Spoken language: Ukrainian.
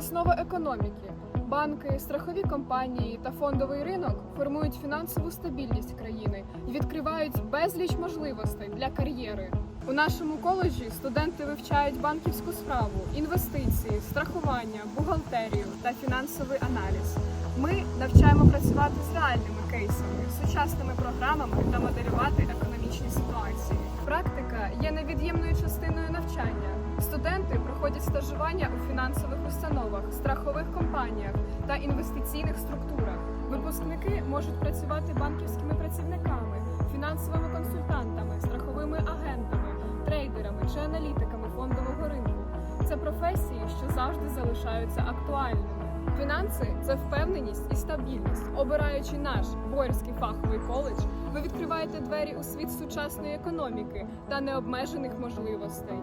це економіки. Банки, страхові компанії та фондовий ринок формують фінансову стабільність країни і відкривають безліч можливостей для кар'єри. У нашому коледжі студенти вивчають банківську справу, інвестиції, страхування, бухгалтерію та фінансовий аналіз. Ми навчаємо працювати з реальними кейсами, сучасними програмами та моделювати економічні ситуації. Практика є невід'ємною частиною навчання. Студенти проходять стажування у фінансових установах, страхових компаніях та інвестиційних структурах. Випускники можуть працювати банківськими працівниками, фінансовими консультантами, страховими агентами, трейдерами чи аналітиками фондового ринку. Це професії, що завжди залишаються актуальними. Фінанси це впевненість і стабільність. Обираючи наш Боярський фаховий коледж, ви відкриваєте двері у світ сучасної економіки та необмежених можливостей.